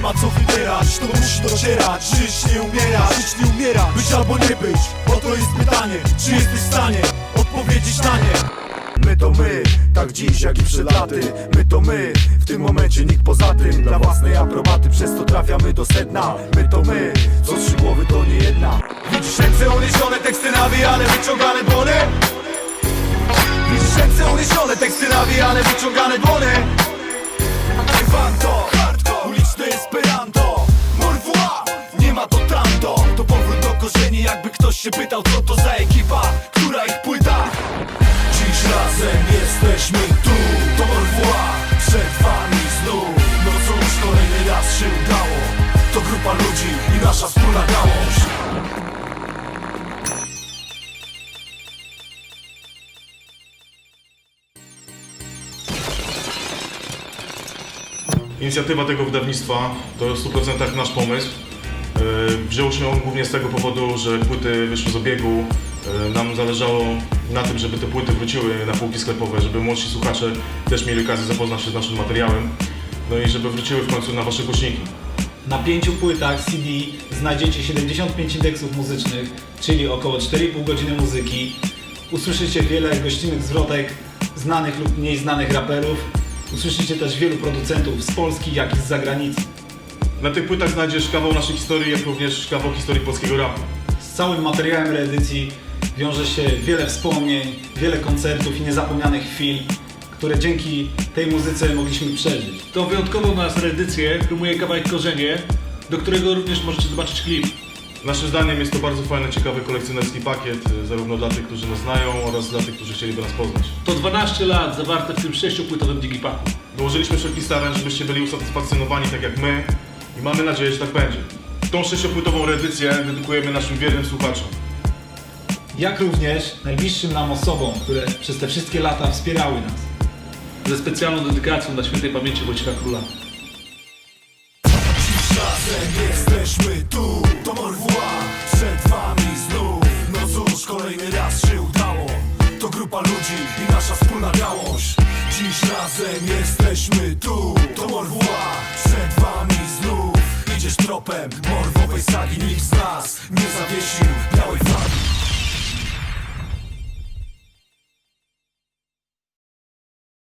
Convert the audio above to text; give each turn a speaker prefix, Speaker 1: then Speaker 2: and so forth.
Speaker 1: Nie ma co wybierać, to musi docierać. Żyć nie umierać, żyć nie umierać Być albo nie być, oto jest pytanie Czy jesteś w stanie odpowiedzieć na nie? My to my, tak dziś jak i przed laty. My to my, w tym momencie nikt poza tym. Dla własnej aprobaty, przez to trafiamy do sedna. My to my, co trzy głowy to nie jedna. Widzisz ręce uniesione, teksty nawijane, wyciągane dłonie? Widzisz ręce uniesione, teksty nawijane, wyciągane dłonie się pytał Co to za ekipa, która ich płyta? Dziś razem jesteśmy tu To Morwła, przed wami znów. No cóż, kolejny raz się udało. To grupa ludzi i nasza wspólna gałąź.
Speaker 2: Inicjatywa tego wydawnictwa to w 100% nasz pomysł. Yy, Wziął się on głównie z tego powodu, że płyty wyszły z obiegu. Yy, Nam zależało na tym, żeby te płyty wróciły na półki sklepowe, żeby młodsi słuchacze też mieli okazję zapoznać się z naszym materiałem. No i żeby wróciły w końcu na wasze głośniki.
Speaker 3: Na pięciu płytach CD znajdziecie 75 indeksów muzycznych, czyli około 4,5 godziny muzyki. Usłyszycie wiele gościnnych zwrotek znanych lub mniej znanych raperów. Usłyszycie też wielu producentów z Polski, jak i z zagranicy.
Speaker 2: Na tych płytach znajdziesz kawał naszej historii, jak również kawał historii polskiego rapu.
Speaker 3: Z całym materiałem reedycji wiąże się wiele wspomnień, wiele koncertów i niezapomnianych chwil, które dzięki tej muzyce mogliśmy przeżyć.
Speaker 4: Tą wyjątkową nas reedycję promuje kawałek Korzenie, do którego również możecie zobaczyć klip.
Speaker 2: Naszym zdaniem jest to bardzo fajny, ciekawy kolekcjonerski pakiet, yy, zarówno dla tych, którzy nas znają oraz dla tych, którzy chcieliby nas poznać.
Speaker 4: To 12 lat zawarte w tym sześciopłytowym digipaku.
Speaker 2: Dołożyliśmy wszelki starań, żebyście byli usatysfakcjonowani tak jak my i mamy nadzieję, że tak będzie. Tą sześciopłytową reedycję dedykujemy naszym wiernym słuchaczom.
Speaker 3: Jak również najbliższym nam osobom, które przez te wszystkie lata wspierały nas.
Speaker 4: Ze specjalną dedykacją dla świętej pamięci Wojciecha Króla.
Speaker 1: Dziś razem jesteśmy tu To Morwła, przed wami znów No cóż, kolejny raz się udało To grupa ludzi i nasza wspólna gałąź Dziś razem jesteśmy tu To Morwła, przed wami znów Idziesz tropem morwowej sagi Nikt z nas nie zawiesił białej flagi